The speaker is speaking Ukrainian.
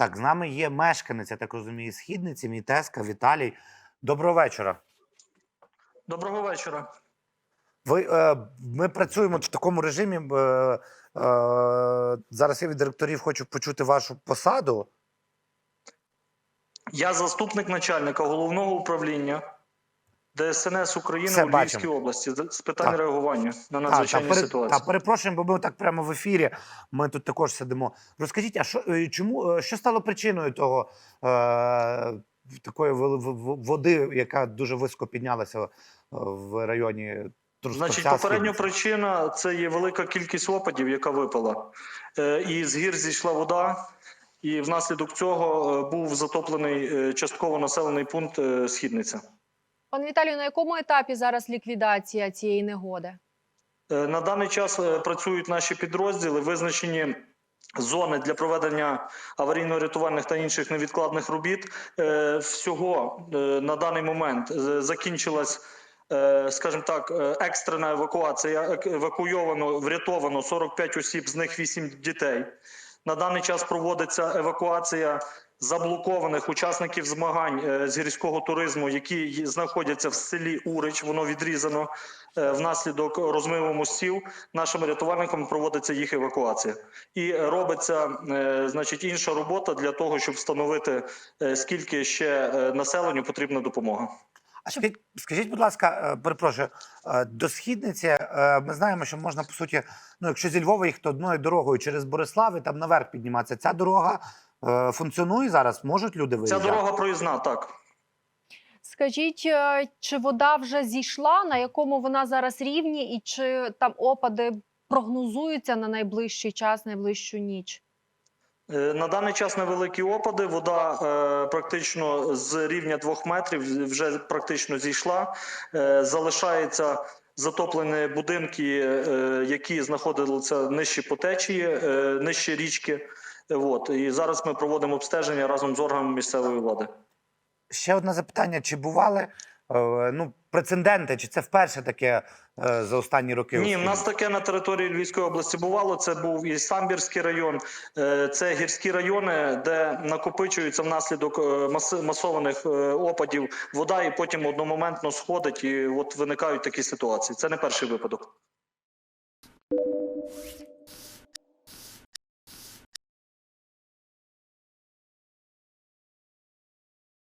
Так, з нами є мешканець, я так розумію, східниці, мій тезка Віталій. Доброго вечора. Доброго вечора. Ви, е, ми працюємо в такому режимі. Е, е, зараз я від директорів хочу почути вашу посаду. Я заступник начальника головного управління ДСНС України Все у Львівській бачимо. області з- питань Так. реагування на Та, та, надзвичайні пере- ситуації. та, перепрошуємо, бо ми так прямо в ефірі. Ми тут також сидимо. Розкажіть, а що е, чому е, що стало причиною того е, такої води, яка дуже високо піднялася е, в районі? Значить, попередня причина це є велика кількість опадів, яка випала. Е, І з гір зійшла вода, і внаслідок цього був затоплений частково населений пункт Східниця. Пане Віталію, на якому етапі зараз ліквідація цієї негоди? Е, На даний час е, працюють наші підрозділи, визначені зони для проведення аварійно-рятувальних та інших невідкладних робіт. Е, Всього на даний момент закінчилась. Скажімо так, екстрена евакуація евакуйовано, врятовано 45 осіб, з них 8 дітей. На даний час проводиться евакуація заблокованих учасників змагань е, з гірського туризму, які знаходяться в селі Урич. Воно відрізано е, внаслідок розмиву мостів. Нашими рятувальниками проводиться їх евакуація, і робиться е, значить інша робота для того, щоб встановити скільки ще населенню потрібна допомога. А скажіть, скажіть, будь ласка, перепрошую, до східниці ми знаємо, що можна по суті, ну якщо зі Львова їхати одною дорогою через Борислав і там наверх підніматися. Ця дорога функціонує зараз? Можуть люди Ця дорога проїзна, так. Скажіть, е, чи вода вже зійшла, на якому вона зараз рівні, і чи там опади прогнозуються на найближчий час, найближчу ніч? Е, На даний час невеликі опади. Вода е, практично з рівня двох метрів вже практично зійшла. Е, залишається затоплені будинки, е, які знаходилися нижче по течії, е, нижче річки. От і зараз ми проводимо обстеження разом з органами місцевої влади. Ще одне запитання: чи бували е, ну, прецеденти, чи це вперше таке е, за останні роки? Ні, в нас таке на території Львівської області бувало. Це був і Самбірський район, е, це гірські райони, де накопичується внаслідок масованих опадів вода, і потім одномоментно сходить, і от виникають такі ситуації. Це не перший випадок.